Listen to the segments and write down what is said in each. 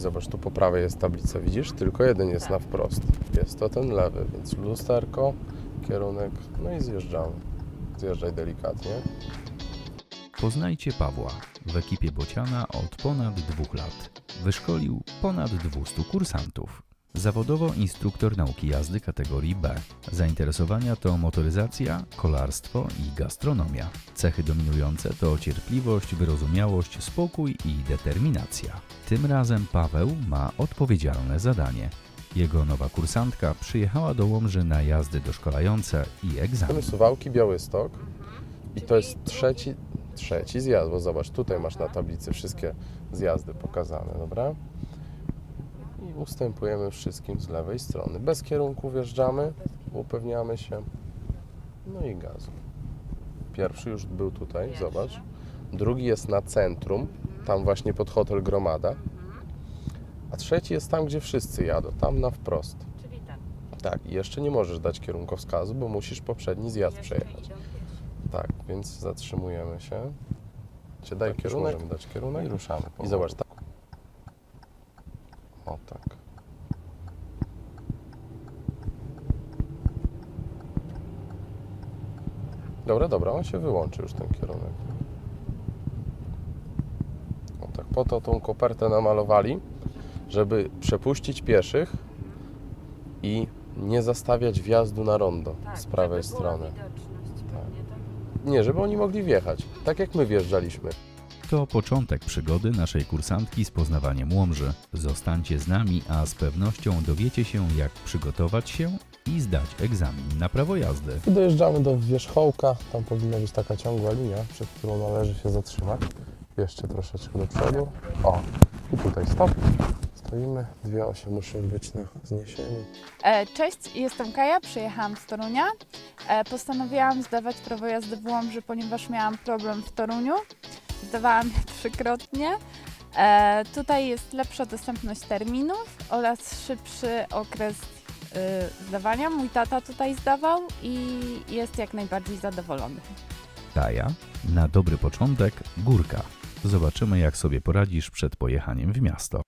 Zobacz, tu po prawej jest tablica, widzisz? Tylko jeden jest na wprost. Jest to ten lewy, więc lusterko, kierunek, no i zjeżdżamy. Zjeżdżaj delikatnie. Poznajcie Pawła. W ekipie Bociana od ponad dwóch lat. Wyszkolił ponad 200 kursantów. Zawodowo instruktor nauki jazdy kategorii B. Zainteresowania to motoryzacja, kolarstwo i gastronomia. Cechy dominujące to cierpliwość, wyrozumiałość, spokój i determinacja. Tym razem Paweł ma odpowiedzialne zadanie. Jego nowa kursantka przyjechała do Łomży na jazdy doszkolające i egzamin. Suwałki, Białystok i to jest trzeci, trzeci zjazd, bo zobacz, tutaj masz na tablicy wszystkie zjazdy pokazane, dobra? I ustępujemy wszystkim z lewej strony. Bez kierunku wjeżdżamy, upewniamy się, no i gazu. Pierwszy już był tutaj, zobacz. Drugi jest na centrum, tam właśnie pod hotel Gromada. A trzeci jest tam, gdzie wszyscy jadą, tam na wprost. Czyli ten. Tak, i jeszcze nie możesz dać kierunkowskazu, bo musisz poprzedni zjazd Jeszcze przejechać. idą. Tak, więc zatrzymujemy się. Czy daj Tak, kierunek? możemy dać kierunek i ruszamy I zobacz, tak. O tak. Dobra, dobra, on się wyłączy już ten kierunek. O tak, po to tą kopertę namalowali, żeby przepuścić pieszych i nie zastawiać wjazdu na rondo Tak, z prawej żeby była strony. widoczność pewnie, tak? Nie, żeby oni mogli wjechać, tak jak my wjeżdżaliśmy. To początek przygody naszej kursantki z poznawaniem Łomży. Zostańcie z nami, a z pewnością dowiecie się, jak przygotować się i zdać egzamin na prawo jazdy. I dojeżdżamy do wierzchołka. Tam powinna być taka ciągła linia, przed którą należy się zatrzymać. Jeszcze troszeczkę do przodu. O, i tutaj stop. Stoimy. Dwie osie muszą być na zniesieniu. E, Cześć, jestem Kaja, przyjechałam z Torunia. E, Postanowiłam zdawać prawo jazdy w Łomży, ponieważ miałam problem w Toruniu. Zdawałam je trzykrotnie. E, Tutaj jest lepsza dostępność terminów oraz szybszy okres zdawania. Mój tata tutaj zdawał i jest jak najbardziej zadowolony. Taja, na dobry początek górka. Zobaczymy, jak sobie poradzisz przed pojechaniem w miasto.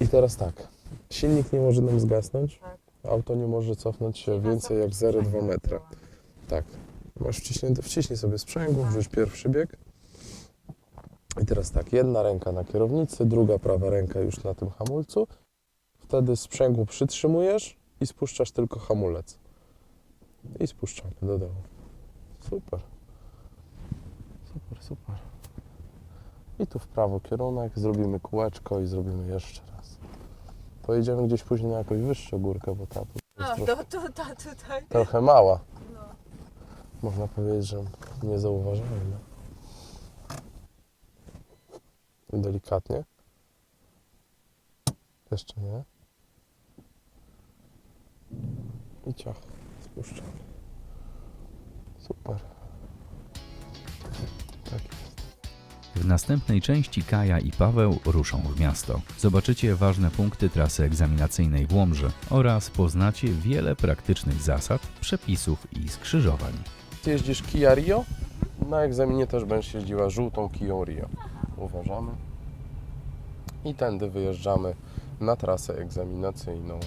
I teraz tak. Silnik nie może nam zgasnąć. Auto nie może cofnąć się więcej jak 0,2 metra. Tak. Masz wciśnięte, wciśnij sobie sprzęgło, wrzuć pierwszy bieg. I teraz tak, jedna ręka na kierownicy, druga prawa ręka już na tym hamulcu. Wtedy sprzęgło przytrzymujesz i spuszczasz tylko hamulec. I spuszczamy do dołu. Super. Super, super. I tu w prawo kierunek, zrobimy kółeczko i zrobimy jeszcze raz. Pojedziemy gdzieś później na jakąś wyższą górkę, bo ta tu jest A, trochę, to, to, to tutaj. trochę mała. No. Można powiedzieć, że niezauważalna. I delikatnie. Jeszcze nie. I ciach. Spuszczamy. Super. Tak jest. W następnej części Kaja i Paweł ruszą w miasto. Zobaczycie ważne punkty trasy egzaminacyjnej w Łomży oraz poznacie wiele praktycznych zasad, przepisów i skrzyżowań. Ty jeździsz Kia Rio? Na egzaminie też będziesz jeździła żółtą Kiją Rio. Uważamy. I tędy wyjeżdżamy na trasę egzaminacyjną.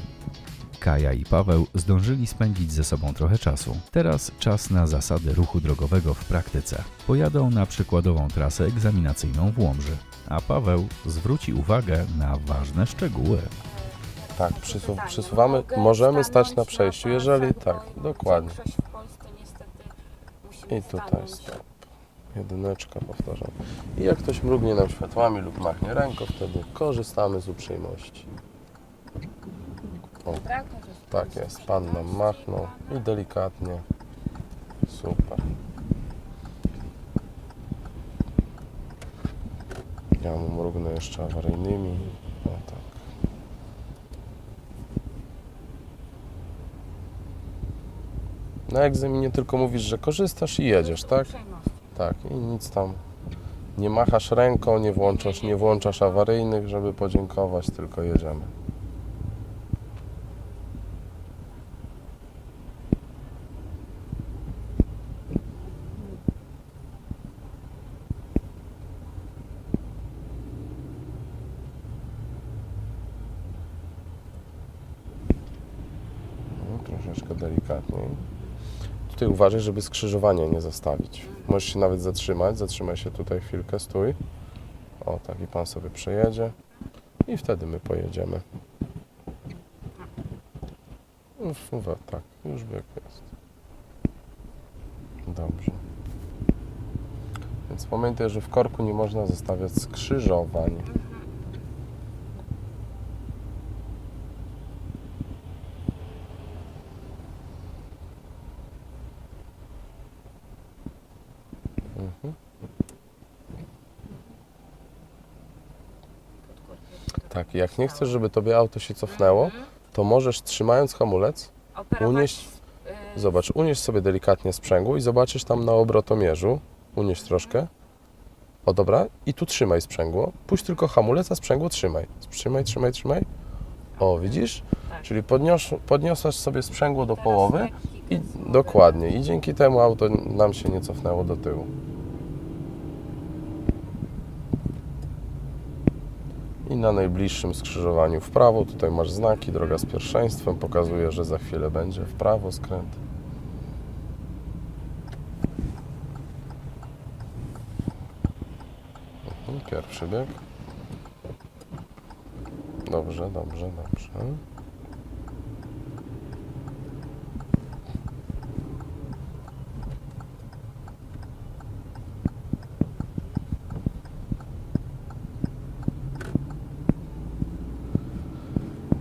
Kaja i Paweł zdążyli spędzić ze sobą trochę czasu. Teraz czas na zasady ruchu drogowego w praktyce. Pojadą na przykładową trasę egzaminacyjną w Łomży, a Paweł zwróci uwagę na ważne szczegóły. Tak, przysu przysuwamy. Możemy stać na przejściu, jeżeli tak, dokładnie. I tutaj stop. Jedyneczka powtarzam. I jak ktoś mrugnie nam światłami lub machnie ręką, wtedy korzystamy z uprzejmości. O, tak jest. Pan nam machnął i delikatnie. Super. Ja mu mrugnę jeszcze awaryjnymi. O tak. Na egzaminie tylko mówisz, że korzystasz i jedziesz, tak? Tak, i nic tam nie machasz ręką, nie włączasz, nie włączasz awaryjnych, żeby podziękować, tylko jedziemy. Troszeczkę delikatniej. Tutaj uważaj, żeby skrzyżowania nie zastawić. Możesz się nawet zatrzymać, zatrzymaj się tutaj chwilkę, stój. O tak, i pan sobie przejedzie i wtedy my pojedziemy. Już mówię, tak, już bieg jest. Dobrze. Więc pamiętaj, że w korku nie można zostawiać skrzyżowań. Mhm. Tak, jak nie chcesz, żeby tobie auto się cofnęło, to możesz trzymając hamulec, Operować, unieść, y, zobacz, unieś sobie delikatnie sprzęgło i zobaczysz tam na obrotomierzu, unieś troszkę. O dobra, i tu trzymaj sprzęgło. Puść tylko hamulec, a sprzęgło trzymaj. Trzymaj, trzymaj, trzymaj. O, widzisz? Tak. Czyli podnios, podniosłaś sobie sprzęgło do teraz połowy lekki i dokładnie. I dzięki temu auto nam się nie cofnęło do tyłu. I na najbliższym skrzyżowaniu w prawo, tutaj masz znaki, droga z pierwszeństwem, pokazuje, że za chwilę będzie w prawo skręt. Mhm, Pierwszy bieg. Dobrze, dobrze, dobrze.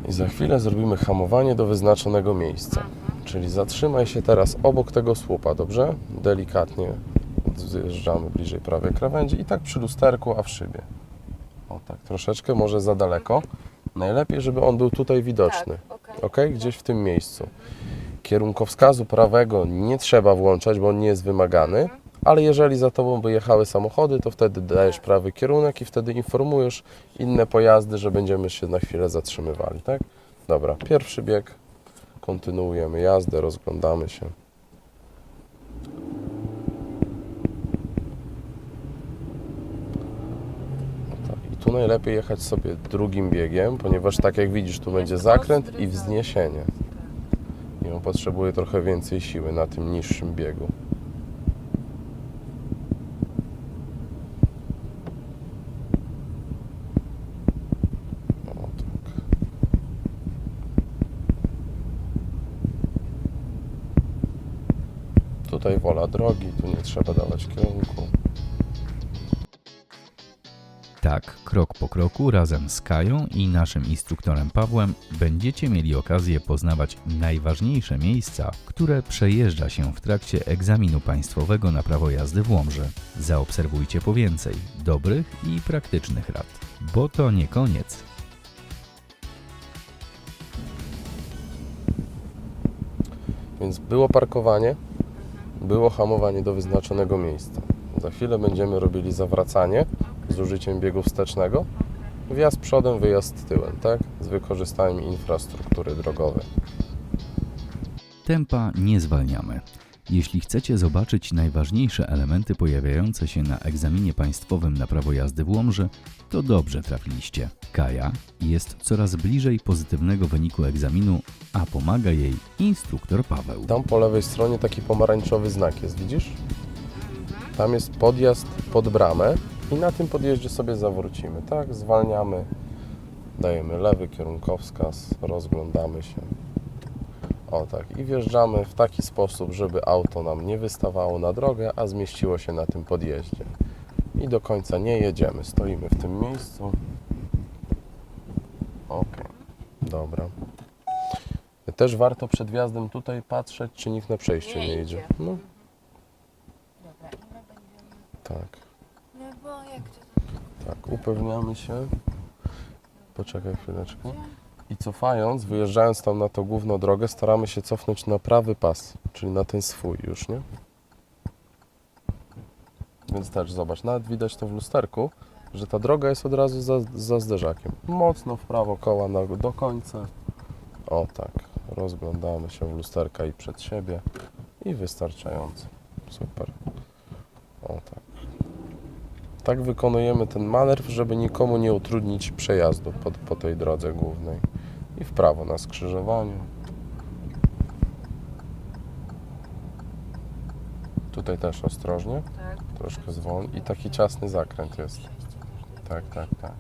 I za chwilę zrobimy hamowanie do wyznaczonego miejsca. Czyli zatrzymaj się teraz obok tego słupa, dobrze? Delikatnie zjeżdżamy bliżej prawej krawędzi i tak przy lusterku, a w szybie. O tak, troszeczkę, może za daleko. Najlepiej, żeby on był tutaj widoczny. Tak, ok? Gdzieś w tym miejscu. Kierunkowskazu prawego nie trzeba włączać, bo on nie jest wymagany, ale jeżeli za tobą by jechały samochody, to wtedy dajesz prawy kierunek i wtedy informujesz inne pojazdy, że będziemy się na chwilę zatrzymywali, tak? Dobra, pierwszy bieg. Kontynuujemy jazdę, rozglądamy się. No tak, I tu najlepiej jechać sobie drugim biegiem, ponieważ tak jak widzisz, tu będzie zakręt i wzniesienie. I on potrzebuje trochę więcej siły na tym niższym biegu. O, tak. Tutaj wola drogi, tu nie trzeba dawać kierunku. Tak, krok po kroku razem z Kają i naszym instruktorem Pawłem będziecie mieli okazję poznawać najważniejsze miejsca, które przejeżdża się w trakcie egzaminu państwowego na prawo jazdy w Łomży. Zaobserwujcie po więcej dobrych i praktycznych rad, bo to nie koniec. Więc było parkowanie, było hamowanie do wyznaczonego miejsca. Za chwilę będziemy robili zawracanie z użyciem biegu wstecznego. Wjazd przodem, wyjazd tyłem, tak? Z wykorzystaniem infrastruktury drogowej. Tempa nie zwalniamy. Jeśli chcecie zobaczyć najważniejsze elementy pojawiające się na egzaminie państwowym na prawo jazdy w Łomży, to dobrze trafiliście. Kaja jest coraz bliżej pozytywnego wyniku egzaminu, a pomaga jej instruktor Paweł. Tam po lewej stronie taki pomarańczowy znak jest, widzisz? Tam jest podjazd pod bramę i na tym podjeździe sobie zawrócimy, tak? Zwalniamy, dajemy lewy kierunkowskaz, rozglądamy się. O tak, i wjeżdżamy w taki sposób, żeby auto nam nie wystawało na drogę, a zmieściło się na tym podjeździe. I do końca nie jedziemy, stoimy w tym miejscu. Ok, dobra. Też warto przed wjazdem tutaj patrzeć, czy nikt na przejściu nie, Nie idzie. No, Dobra, my będziemy... tak, No bo jak to tak, upewniamy się. Poczekaj chwileczkę. I cofając, wyjeżdżając tam na tą główną drogę, staramy się cofnąć na prawy pas, czyli na ten swój już, nie? Więc też zobacz, nawet widać to w lusterku, że ta droga jest od razu za, za zderzakiem. Mocno w prawo koła na, do końca. O tak, rozglądamy się w lusterka i przed siebie i wystarczająco. Super. O tak. Tak wykonujemy ten manewr, żeby nikomu nie utrudnić przejazdu po, po tej drodze głównej i w prawo na skrzyżowaniu. Tutaj też ostrożnie, tak. troszkę zwolni i taki ciasny zakręt jest. Tak, tak, tak.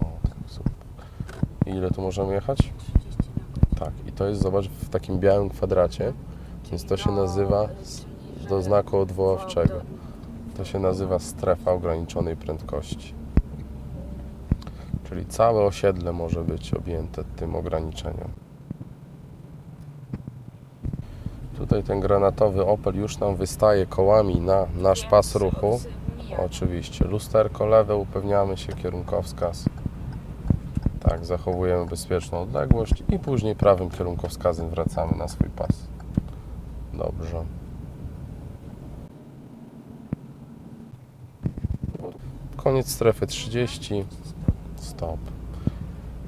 O, tak super. I ile tu możemy jechać? Tak, i to jest, zobacz, w takim białym kwadracie, więc to się nazywa do znaku odwoławczego. To się nazywa strefa ograniczonej prędkości. Czyli całe osiedle może być objęte tym ograniczeniem. Tutaj ten granatowy Opel już nam wystaje kołami na nasz pas ruchu. Oczywiście. Lusterko lewe, upewniamy się, kierunkowskaz. Tak, zachowujemy bezpieczną odległość i później prawym kierunkowskazem wracamy na swój pas. Dobrze. Koniec strefy 30. Stop.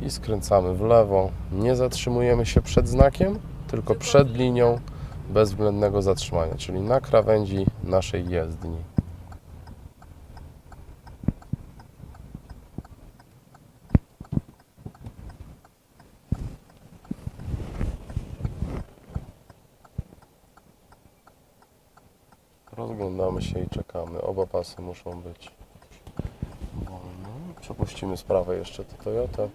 I skręcamy w lewo. Nie zatrzymujemy się przed znakiem, tylko przed linią bezwzględnego zatrzymania, czyli na krawędzi naszej jezdni. Rozglądamy się i czekamy. Oba pasy muszą być. Przepuścimy z prawej jeszcze tę Toyotę.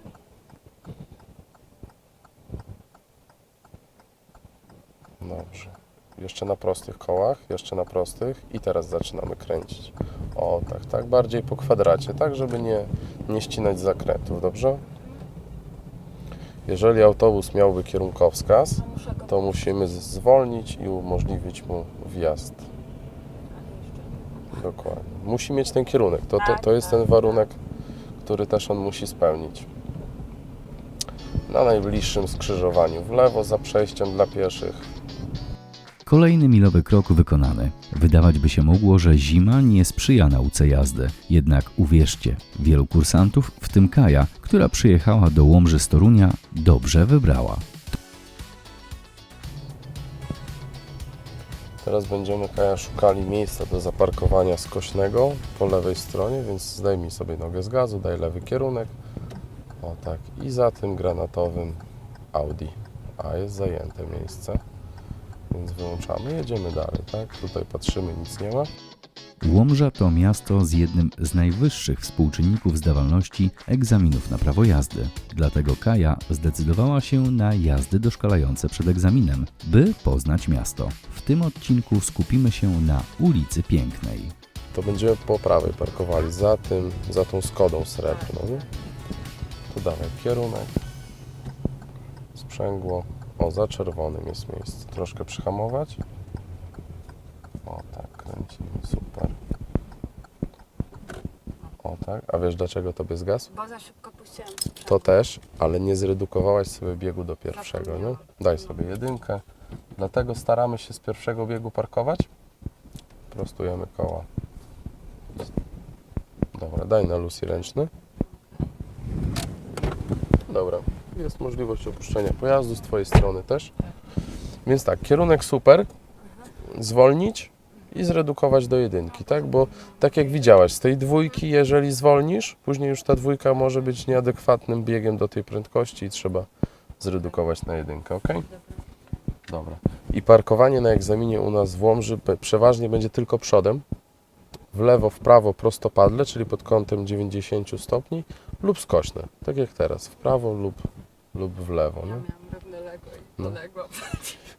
Dobrze. Jeszcze na prostych kołach, jeszcze na prostych i teraz zaczynamy kręcić. O, tak, tak, bardziej po kwadracie, tak, żeby nie, nie ścinać zakrętów, dobrze? Jeżeli autobus miałby kierunkowskaz, to musimy zwolnić i umożliwić mu wjazd. Dokładnie. Musi mieć ten kierunek. To, to, to jest ten warunek, który też on musi spełnić. Na najbliższym skrzyżowaniu w lewo za przejściem dla pieszych. Kolejny milowy krok wykonany. Wydawać by się mogło, że zima nie sprzyja nauce jazdy. Jednak uwierzcie, wielu kursantów, w tym Kaja, która przyjechała do Łomży z Torunia, dobrze wybrała. Teraz będziemy Kaja szukali miejsca do zaparkowania skośnego po lewej stronie, więc zdejmij sobie nogę z gazu, daj lewy kierunek. O tak. I za tym granatowym Audi. A jest zajęte miejsce. Więc wyłączamy, jedziemy dalej, tak? Tutaj patrzymy, nic nie ma. Łomża to miasto z jednym z najwyższych współczynników zdawalności egzaminów na prawo jazdy. Dlatego Kaja zdecydowała się na jazdy doszkalające przed egzaminem, by poznać miasto. W tym odcinku skupimy się na ulicy Pięknej. to będziemy po prawej parkowali za tym, za tą Skodą srebrną. Tu dawaj kierunek, sprzęgło, o za czerwonym jest miejsce, troszkę przyhamować. O tak, kręcimy, super. O tak, a wiesz dlaczego tobie zgasł? Bo za szybko puściłam. To też, ale nie zredukowałaś sobie biegu do pierwszego, nie? Daj sobie jedynkę. Dlatego staramy się z pierwszego biegu parkować. Prostujemy koła. Dobra, daj na Lucy ręczny. Dobra, jest możliwość opuszczenia pojazdu z Twojej strony też. Więc tak, kierunek super, zwolnić i zredukować do jedynki, tak? Bo tak jak widziałaś, z tej dwójki, jeżeli zwolnisz, później już ta dwójka może być nieadekwatnym biegiem do tej prędkości i trzeba zredukować na jedynkę, ok? Dobra. I parkowanie na egzaminie u nas w Łomży przeważnie będzie tylko przodem, w lewo, w prawo prostopadle, czyli pod kątem 90 stopni lub skośne, tak jak teraz, w prawo lub, lub w lewo. Ja Nie? miałam równoległe i No.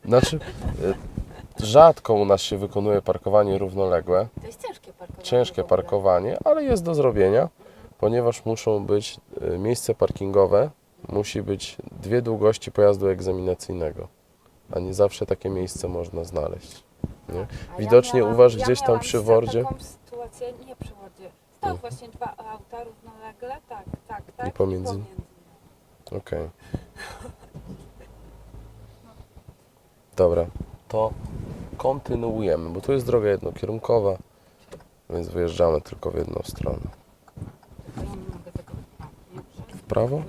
Znaczy, y, rzadko u nas się wykonuje parkowanie równoległe, To jest ciężkie parkowanie. ciężkie parkowanie, ale jest do zrobienia, ponieważ muszą być y, miejsce parkingowe, musi być dwie długości pojazdu egzaminacyjnego, a nie zawsze takie miejsce można znaleźć. Nie? A Widocznie miałam- u Was gdzieś tam miałam przy Wordzie- taką sytuację, nie przy Wordzie. Właśnie dwa auta równolegle, tak, tak, tak. I pomiędzy? pomiędzy. Okej. Dobra, to kontynuujemy, bo tu jest droga jednokierunkowa, więc wyjeżdżamy tylko w jedną stronę. W prawo?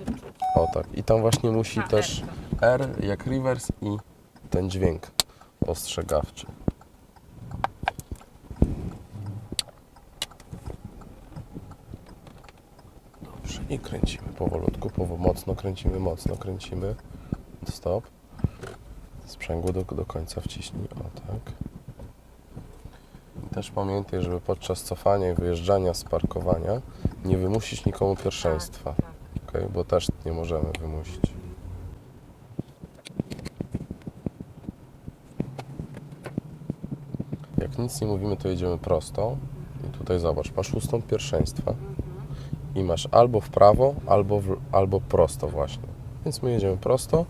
O tak. I tam właśnie musi A, też R, R jak reverse i ten dźwięk ostrzegawczy. Dobrze, i kręcimy powolutku, powo mocno kręcimy, mocno kręcimy. Stop. Sprzęgło do, do końca wciśnij, o tak. Też pamiętaj, żeby podczas cofania i wyjeżdżania z parkowania nie wymusić nikomu pierwszeństwa, Tak, okej? bo też nie możemy wymusić. Jak nic nie mówimy, to jedziemy prosto i tutaj zobacz, masz ustąp pierwszeństwa i masz albo w prawo, albo, w, albo prosto właśnie. Więc my jedziemy prosto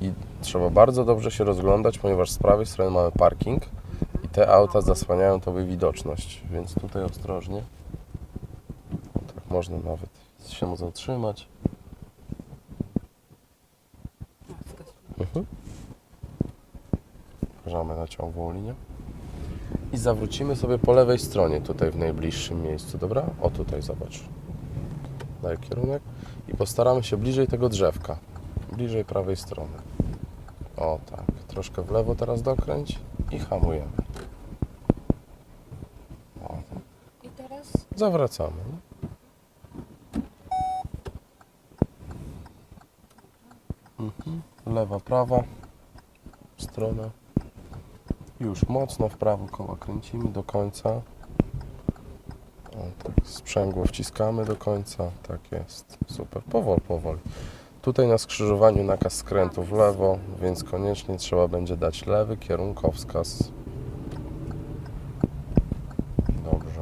i trzeba bardzo dobrze się rozglądać, ponieważ z prawej strony mamy parking i te auta zasłaniają tobie widoczność, więc tutaj ostrożnie. Tak można nawet się zatrzymać. Mhm. Uważamy na ciągłą linię. I zawrócimy sobie po lewej stronie, tutaj w najbliższym miejscu, dobra? O tutaj zobacz. Daj kierunek i postaramy się bliżej tego drzewka. Bliżej prawej strony. O tak, troszkę w lewo teraz dokręć i hamujemy. O. I teraz Zawracamy. Mhm. Lewa, prawa strona. Już mocno w prawo koła kręcimy do końca. O, tak, sprzęgło wciskamy do końca. Tak jest. Super. Powoli, powoli. Tutaj na skrzyżowaniu nakaz skrętu w lewo, więc koniecznie trzeba będzie dać lewy kierunkowskaz. Dobrze.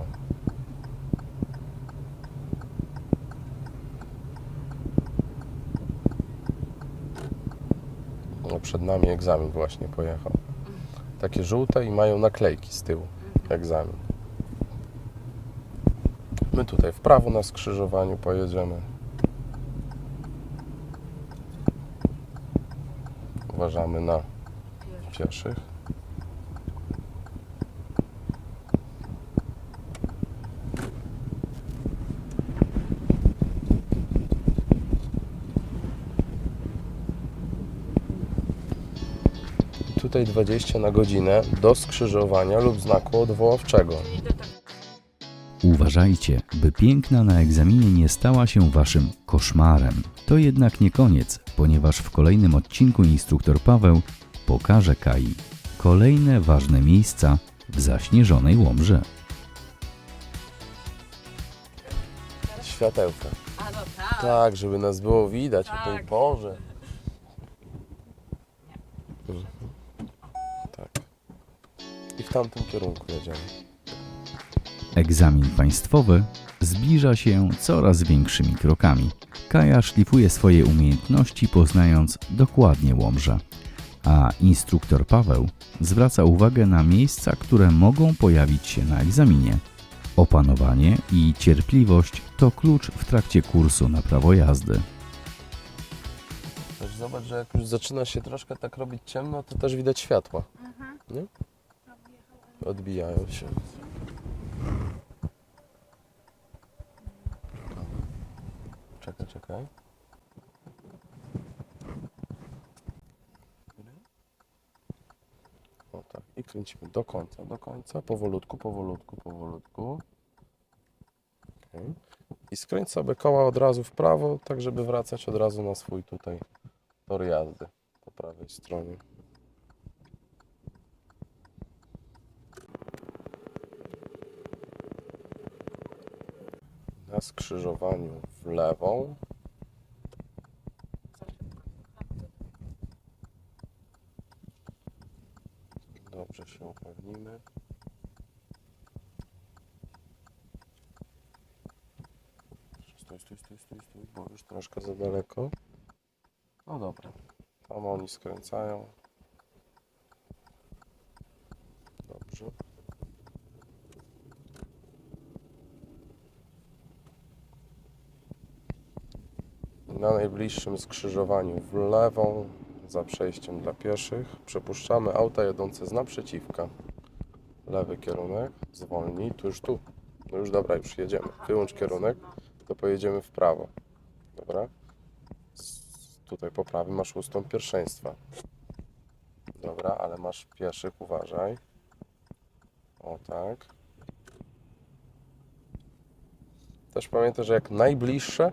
No, przed nami egzamin właśnie pojechał. Takie żółte i mają naklejki z tyłu. Egzamin. My tutaj w prawo na skrzyżowaniu pojedziemy. Uważamy na pieszych. Tutaj 20 na godzinę do skrzyżowania lub znaku odwoławczego. Uważajcie, by piękna na egzaminie nie stała się waszym koszmarem. To jednak nie koniec, ponieważ w kolejnym odcinku instruktor Paweł pokaże Kai kolejne ważne miejsca w zaśnieżonej Łomży. Światełka. A no tak. Tak, żeby nas było widać o tej Tak. porze. Mhm. Tak. I w tamtym kierunku jedziemy. Egzamin państwowy zbliża się coraz większymi krokami. Kaja szlifuje swoje umiejętności, poznając dokładnie Łomżę, a instruktor Paweł zwraca uwagę na miejsca, które mogą pojawić się na egzaminie. Opanowanie i cierpliwość to klucz w trakcie kursu na prawo jazdy. Też zobacz, że jak już zaczyna się troszkę tak robić ciemno, to też widać światła. Nie? Odbijają się. Czekaj, czekaj. O tak. I kręcimy do końca, do końca. Powolutku, powolutku, powolutku. Okej. I skręć sobie koła od razu w prawo, tak żeby wracać od razu na swój tutaj tor jazdy po prawej stronie. Na skrzyżowaniu w lewą. Dobrze się upewnimy. Stój, stój, stój, stój, stój, bo już troszkę za daleko. No dobra. Tam oni skręcają. Dobrze. Na najbliższym skrzyżowaniu w lewą, za przejściem dla pieszych, przepuszczamy auta jadące z naprzeciwka. Lewy kierunek, zwolnij, tu już tu. No już dobra, już jedziemy. Wyłącz kierunek, to pojedziemy w prawo. Dobra? Tutaj po prawej masz ustąp pierwszeństwa. Dobra, ale masz pieszych, uważaj. O tak. Też pamiętaj, że jak najbliższe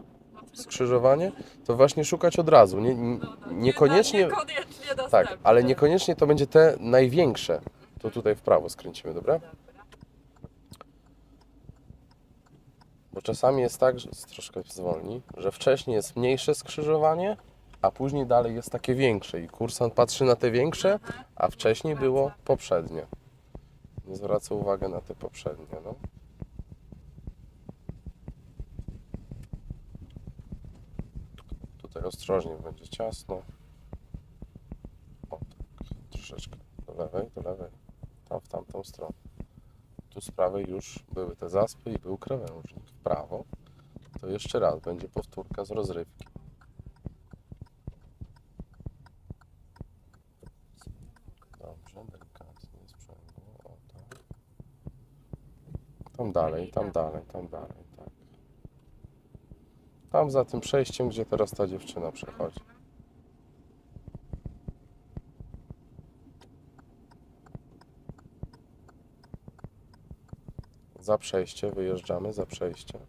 skrzyżowanie, to właśnie szukać od razu. Nie, nie, niekoniecznie, tak, ale niekoniecznie to będzie te największe. To tutaj w prawo skręcimy, dobra? Bo czasami jest tak, że troszkę zwolni, że wcześniej jest mniejsze skrzyżowanie, a później dalej jest takie większe i kursant patrzy na te większe, a wcześniej było poprzednie. Nie zwraca uwagi na te poprzednie. No. Ostrożnie będzie ciasno. O tak, troszeczkę do lewej, do lewej, tam w tamtą stronę. Tu z prawej już były te zaspy i był krawężnik. W prawo to jeszcze raz będzie powtórka z rozrywki. Dobrze, delikatnie. O tak. Tam dalej, tam dalej, tam dalej. Tam za tym przejściem, gdzie teraz ta dziewczyna przechodzi. Za przejście, wyjeżdżamy za przejście.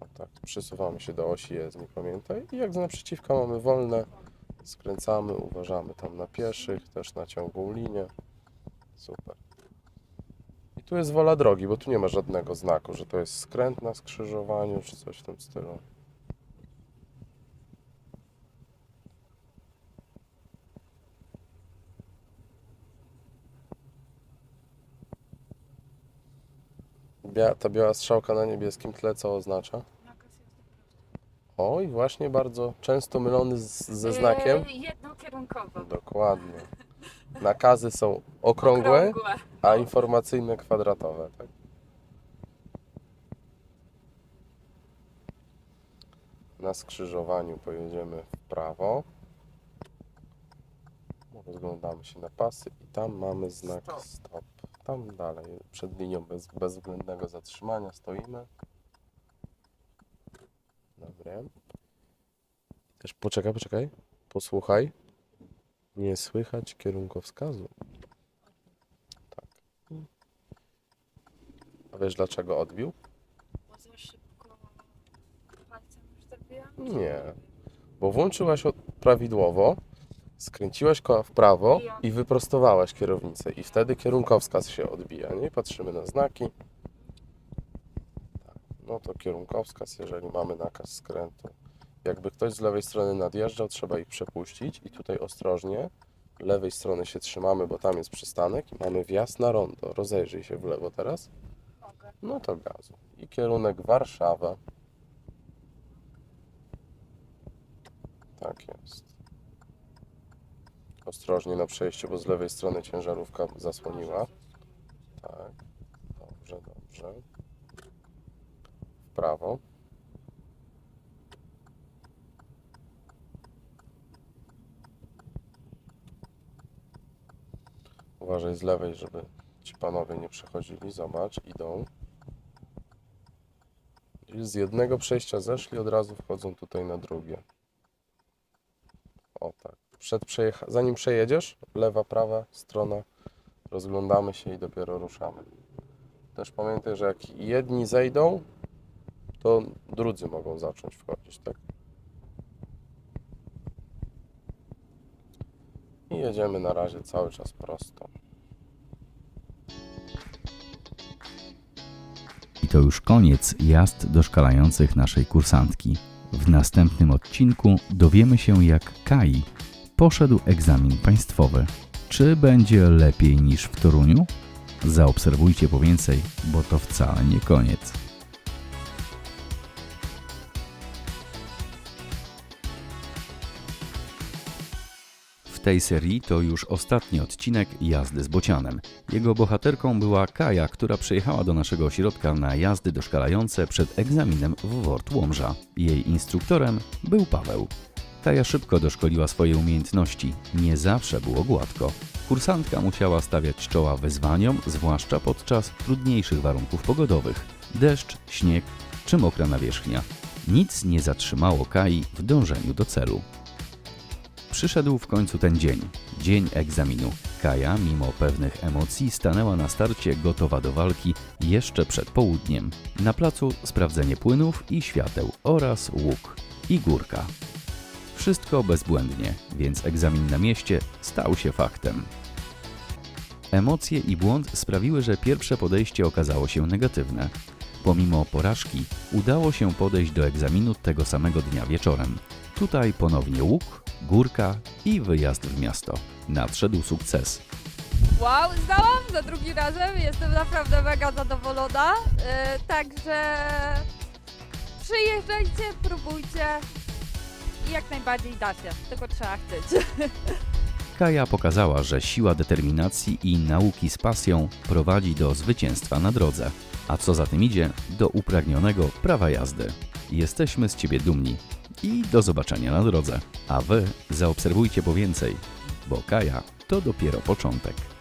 O tak, przysuwamy się do osi jezdni, pamiętaj. I jak z naprzeciwka mamy wolne, skręcamy, uważamy tam na pieszych, też na ciągłą linię. Tu jest wola drogi, bo tu nie ma żadnego znaku, że to jest skręt na skrzyżowaniu, czy coś w tym stylu. Bia ta biała strzałka na niebieskim tle co oznacza? Oj, właśnie bardzo często mylony z, ze znakiem. Yy, jednokierunkowo. Dokładnie. Nakazy są okrągłe, Okrągłe. a informacyjne kwadratowe. Tak? Na skrzyżowaniu pojedziemy w prawo. Rozglądamy się na pasy i tam mamy znak Stop. stop. Tam dalej, przed linią bez, bezwzględnego zatrzymania stoimy. Dobra. Też poczekaj, poczekaj. Posłuchaj. Nie słychać kierunkowskazu. Tak. A wiesz dlaczego odbił? Bo za szybko palcem już zabijam? Nie. Bo włączyłaś od- prawidłowo, skręciłaś koła w prawo i wyprostowałaś kierownicę i wtedy kierunkowskaz się odbija, nie? Patrzymy na znaki. Tak. No to kierunkowskaz, jeżeli mamy nakaz skrętu. Jakby ktoś z lewej strony nadjeżdżał, trzeba ich przepuścić i tutaj ostrożnie lewej strony się trzymamy, bo tam jest przystanek i mamy wjazd na rondo. Rozejrzyj się w lewo teraz. No to gazu. I kierunek Warszawa. Tak jest. Ostrożnie na przejściu, bo z lewej strony ciężarówka zasłoniła. Tak. Dobrze, dobrze. W prawo. Uważaj z lewej, żeby ci panowie nie przechodzili. Zobacz, idą. I z jednego przejścia zeszli, od razu wchodzą tutaj na drugie. O tak. Przed przejecha- Zanim przejedziesz, lewa, prawa strona, rozglądamy się i dopiero ruszamy. Też pamiętaj, że jak jedni zejdą, to drudzy mogą zacząć wchodzić, tak? I jedziemy na razie cały czas prosto. To już koniec jazd doszkalających naszej kursantki. W następnym odcinku dowiemy się, jak Kai poszedł egzamin państwowy. Czy będzie lepiej niż w Toruniu? Zaobserwujcie po więcej, bo to wcale nie koniec. Tej serii to już ostatni odcinek jazdy z bocianem. Jego bohaterką była Kaja, która przyjechała do naszego ośrodka na jazdy doszkalające przed egzaminem w Wort Łomża. Jej instruktorem był Paweł. Kaja szybko doszkoliła swoje umiejętności. Nie zawsze było gładko. Kursantka musiała stawiać czoła wyzwaniom, zwłaszcza podczas trudniejszych warunków pogodowych. Deszcz, śnieg czy mokra nawierzchnia. Nic nie zatrzymało Kai w dążeniu do celu. Przyszedł w końcu ten dzień, dzień egzaminu. Kaja, mimo pewnych emocji, stanęła na starcie gotowa do walki jeszcze przed południem. Na placu sprawdzenie płynów i świateł oraz łuk i górka. Wszystko bezbłędnie, więc egzamin na mieście stał się faktem. Emocje i błąd sprawiły, że pierwsze podejście okazało się negatywne. Pomimo porażki udało się podejść do egzaminu tego samego dnia wieczorem. Tutaj ponownie łuk, górka i wyjazd w miasto. Nadszedł sukces. Wow, zdałam za drugim razem, jestem naprawdę mega zadowolona. Yy, także przyjeżdżajcie, próbujcie i jak najbardziej dacie, tylko trzeba chcieć. Kaja pokazała, że siła determinacji i nauki z pasją prowadzi do zwycięstwa na drodze, a co za tym idzie, do upragnionego prawa jazdy. Jesteśmy z Ciebie dumni i do zobaczenia na drodze. A Wy zaobserwujcie po więcej, bo Kaja to dopiero początek.